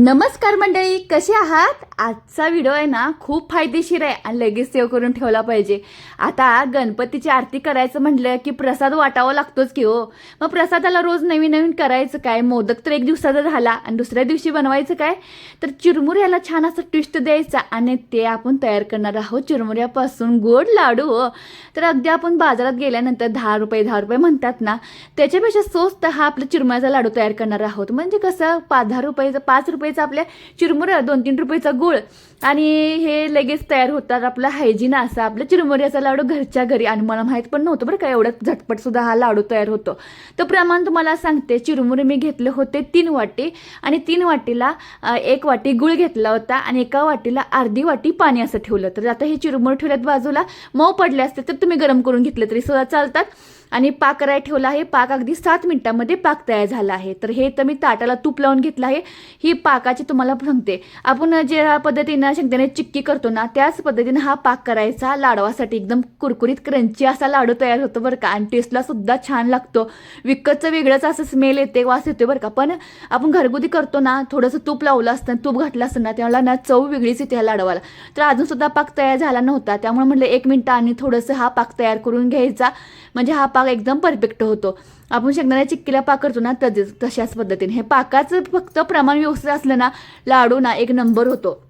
नमस्कार मंडळी कसे आहात? आजचा व्हिडिओ आहे ना खूप फायदेशीर आहे आणि लगेच सेव्ह करून ठेवला पाहिजे. आता गणपतीची आरती करायचं म्हटलं की प्रसाद वाटावा लागतोच की हो. मग प्रसादाला रोज नवीन नवीन करायचं काय? मोदक तर एक दिवसाचा झाला आणि दुसऱ्या दिवशी बनवायचं काय? तर चिरमुऱ्याला छान असं ट्विस्ट द्यायचा आणि ते आपण तयार करणार आहोत चिरमुऱ्यापासून. गोड लाडू हो. तर अगदी आपण बाजारात गेल्यानंतर दहा रुपये दहा रुपये म्हणतात ना त्याच्यापेक्षा स्वस्त हा आपला चिरमुऱ्याचा लाडू तयार करणार आहोत. म्हणजे कसं पाच दहा रुपयेचं पाच रुपये रुपयाचं आपल्या चिरमुऱ्या दोन तीन रुपयाचा गुळ. आणि हे लगेच तयार होतात आपलं हायजीन असा आपलं चिरमुऱ्याचा लाडू घरच्या घरी. आणि मला माहीत पण नव्हतं बरं का एवढ्यात झटपट सुद्धा हा लाडू तयार होतो. तर प्रमाण तुम्हाला सांगते. चिरमुरे मी घेतले होते तीन वाटी. आणि तीन वाटीला एक वाटी गुळ घेतला होता. आणि एका वाटीला अर्धी वाटी पाणी असं ठेवलं. तर आता हे चिरमुरे ठेवल्यात बाजूला. मऊ पडले असते तर तुम्ही गरम करून घेतले तरी सुद्धा चालतात. आणि पाक करायला ठेवला आहे. पाक अगदी सात मिनिटामध्ये पाक तयार झाला आहे. तर हे तर मी ताटाला तूप लावून घेतलं आहे. ही पाकाची तुम्हाला सांगते आपण ज्या पद्धतीनं शेंगदाणे चिक्की करतो ना त्याच पद्धतीनं हा पाक करायचा लाडवासाठी. एकदम कुरकुरीत क्रंची असा लाडू तयार होतो बरं का. आणि टेस्टला सुद्धा छान लागतो. विकतचं वेगळंच असं स्मेल येते वास येतो बरं का. पण आपण घरगुती करतो ना थोडंसं तूप लावलं असतं तूप घातलं असतं ना त्याला ना चव वेगळीच येते ह्या लाडवाला. तर अजून सुद्धा पाक तयार झाला नव्हता. त्यामुळे म्हटलं एक मिनटं आणि थोडंसं हा पाक तयार करून घ्यायचा. म्हणजे हा पाक एकदम परफेक्ट होतो. आपण शेंगदाण्या चिक्कीला पाक करतो ना तसेच तशाच पद्धतीने. हे पाकाचं फक्त प्रमाण व्यवस्थित असलं ना लाडू ना एक नंबर होतो.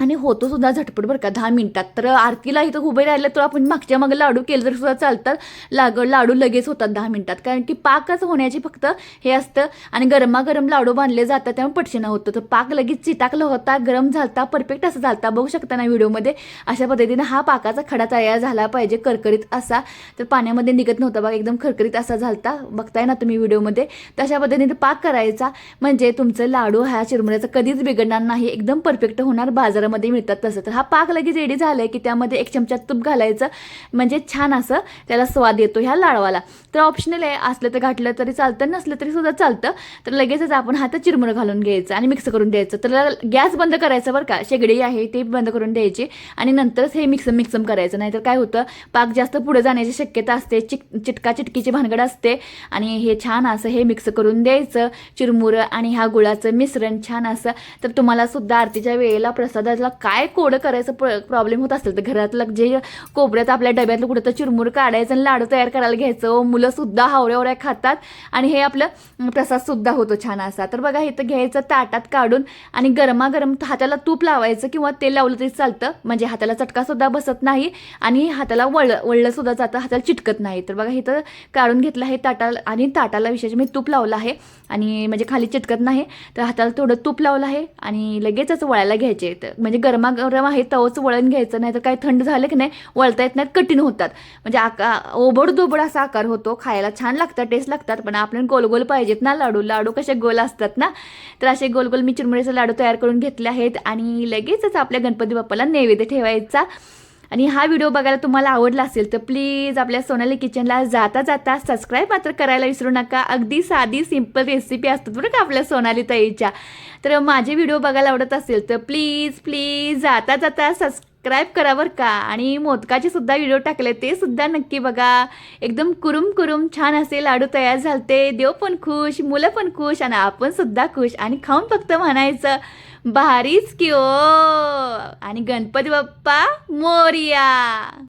आणि होतो सुद्धा झटपट बरं का दहा मिनिटात. तर आरतीला इथं उभे राहिलं तर आपण मागच्या मागे लाडू केलं तर सुद्धा चालतात लाग लाडू लगेच होतात दहा मिनिटात. कारण की पाकच होण्याची फक्त हे असतं आणि गरमागरम लाडू बांधले जातात त्यामुळे पटशिना होतं. तर पाक लगेच चिटाकला होता गरम झालता परफेक्ट असं झालता. बघू शकता ना व्हिडिओमध्ये अशा पद्धतीने हा पाकाचा खडा तयार झाला पाहिजे करकरीत असा. तर पाण्यामध्ये निघत नव्हता बघा एकदम खरकरीत असा झालता. बघताय ना तुम्ही व्हिडिओमध्ये. तशा पद्धतीने पाक करायचा. म्हणजे तुमचं लाडू ह्या चिरमुऱ्याचा कधीच बिघडणार नाही. एकदम परफेक्ट होणार बाजारामध्ये मिळतात तसं. तर हा पाक लगेच रेडी झालाय की त्यामध्ये एक चमचा तूप घालायचं. म्हणजे छान असं त्याला स्वाद येतो ह्या लाडवाला. तर ऑप्शनल आहे. असलं तर घातलं तरी चालतं नसलं तरी सुद्धा चालतं. तर लगेचच आपण हातात चिरमुरं घालून घ्यायचं आणि मिक्स करून द्यायचं. तर गॅस बंद करायचं बरं का. शेगडी आहे ते बंद करून द्यायची आणि नंतरच हे मिक्सम मिक्सम करायचं. नाहीतर काय होतं पाक जास्त पुढे जाण्याची शक्यता असते. चिक चिटका चिटकीची भानगड असते आणि हे छान असं हे मिक्स करून द्यायचं. चिरमुरं आणि ह्या गुळाचं मिश्रण छान असं. तर तुम्हाला सुद्धा आरतीच्या वेळेला घरातला काय कोड करायचं प्रॉब्लेम होत असेल तर घरातलं जे कोबऱ्यात आपल्या डब्यातलं कुठं तर चिरमुर काढायचं आणि लाडू तयार करायला घ्यायचं. हो, मुलंसुद्धा हावऱ्या हावऱ्या खातात आणि हे आपलं प्रसादसुद्धा होतो छान असा. तर बघा इथं घ्यायचं ताटात काढून आणि गरमागरम हाताला तूप लावायचं किंवा तेल लावलं तरी चालतं. म्हणजे हाताला चटकासुद्धा बसत नाही आणि हाताला वळ वळलंसुद्धा जातं हाताला चिटकत नाही. तर बघा इथं काढून घेतलं आहे ताटाला आणि ताटाला विशेष मी तूप लावलं आहे आणि म्हणजे खाली चिटकत नाही. तर हाताला थोडं तूप लावलं आहे आणि लगेचच वळायला घ्यायचे तर म्हणजे गरमागरम आहे तवच वळण घ्यायचं नाही तर काय थंड झालं की नाही वळता येत नाहीत कठीण होतात. म्हणजे आका ओबड दोबड असा आकार होतो खायला छान लागतात टेस्ट लागतात पण आपल्याला गोल गोल पाहिजेत ना लाडू. लाडू कसे गोल असतात ना? तर असे गोल गोल मी चिरमुऱ्याचे लाडू तयार करून घेतले आहेत आणि लगेचच आपल्या गणपती बाप्पाला नैवेद्य ठेवायचा. आणि हा व्हिडिओ बघायला तुम्हाला आवडला असेल तर प्लीज आपल्या सोनाली किचनला जाता जाता सबस्क्राईब मात्र करायला विसरू नका. अगदी साधी सिंपल रेसिपी असतात बरं का आपल्या सोनाली ताईच्या. तर माझे व्हिडिओ बघायला आवडत असेल तर प्लीज प्लीज जाता जाता सबस्क्राईब करा बरं का. आणि मोदकाचे सुद्धा व्हिडिओ टाकले ते सुद्धा नक्की बघा. एकदम कुरुम कुरुम छान असे लाडू तयार झालते. देव पण खुश मुलं पण खुश आणि आपण सुद्धा खुश. आणि खाऊन फक्त म्हणायचं भारीच की ओ आणि गणपती बाप्पा मोरिया.